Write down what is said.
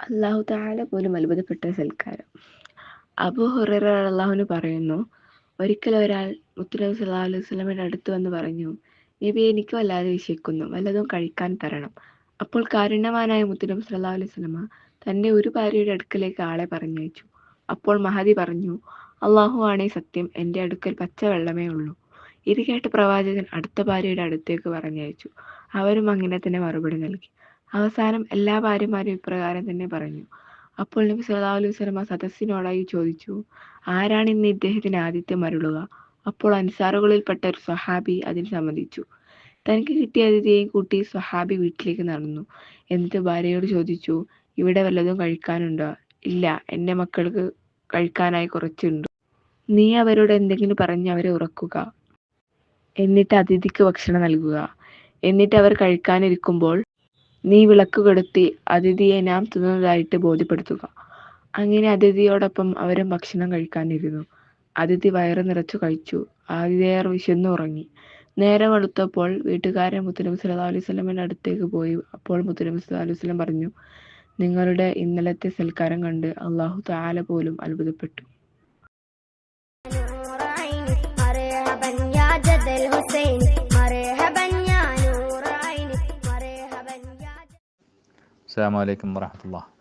അള്ളാഹു താല പോലും അത്ഭുതപ്പെട്ട സൽക്കാരം. അബു ഹുറൈറ അള്ളാഹുവിന് പറയുന്നു ഒരിക്കൽ ഒരാൾ മുത്തുനബി സല്ലല്ലാഹു അലൈഹി വസല്ലമയുടെ അടുത്ത് വന്ന് പറഞ്ഞു നബി എനിക്ക് വല്ലാതെ വിശക്കുന്നു വല്ലതും കഴിക്കാൻ തരണം അപ്പോൾ കാരുണ്യവാനായ മുത്തുനബി സല്ലല്ലാഹു അലൈഹി വസല്ലമ തന്റെ ഒരു ഭാര്യയുടെ അടുക്കലേക്ക് ആളെ പറഞ്ഞയച്ചു. അപ്പോൾ മഹദി പറഞ്ഞു അള്ളാഹു ആണേ സത്യം എന്റെ അടുക്കൽ പച്ചവെള്ളമേ ഉള്ളൂ. ഇത് കേട്ട പ്രവാചകൻ അടുത്ത ഭാര്യയുടെ അടുത്തേക്ക് പറഞ്ഞയച്ചു. അവരും അങ്ങനെ തന്നെ മറുപടി നൽകി. അവസാനം എല്ലാ ഭാര്യമാരും ഇപ്രകാരം തന്നെ പറഞ്ഞു. അപ്പോൾ നബി സല്ലല്ലാഹു അലൈഹി വസല്ലമ സദസ്സിനോടായി ചോദിച്ചു ആരാണ് ഇന്ന് ഇദ്ദേഹത്തിന് ആദിത്യം അരുളുക അപ്പോൾ അൻസാറുകളിൽപ്പെട്ട ഒരു സ്വഹാബി അതിൽ സമ്മതിച്ചു. തനിക്ക് കിട്ടിയ അതിഥിയെയും കൂട്ടി സ്വഹാബി വീട്ടിലേക്ക് നടന്നു. എന്നിട്ട് ഭാര്യയോട് ചോദിച്ചു ഇവിടെ വല്ലതും കഴിക്കാനുണ്ടോ? ഇല്ല. എന്റെ മക്കൾക്ക് കഴിക്കാനായി കുറച്ചുണ്ട്. നീ അവരോട് എന്തെങ്കിലും പറഞ്ഞ് അവരെ ഉറക്കുക. എന്നിട്ട് അതിഥിക്ക് ഭക്ഷണം നൽകുക. എന്നിട്ട് അവർ കഴിക്കാനിരിക്കുമ്പോൾ നീ വിളക്ക് കെടുത്തി അതിഥിയെ നാം തിന്നതായിട്ട് ബോധ്യപ്പെടുത്തുക. അങ്ങനെ അതിഥിയോടൊപ്പം അവരും ഭക്ഷണം കഴിക്കാനിരുന്നു. അതിഥി വയറ് നിറച്ചു കഴിച്ചു. ആതിഥേയർ വിശന്നു ഉറങ്ങി. നേരം വെളുത്തപ്പോൾ വീട്ടുകാരൻ മുത്തനബി സല്ലാ അലൈഹി വസല്ലമയുടെ അടുത്തേക്ക് പോയി. അപ്പോൾ മുത്തനബി സല്ലാ അലൈഹി വസല്ലം പറഞ്ഞു നിങ്ങളുടെ ഇന്നലത്തെ സൽക്കാരം കണ്ട് അള്ളാഹു താല പോലും അത്ഭുതപ്പെട്ടു. അസ്സാം വലൈക്കും വാഹമത്തല്ലാ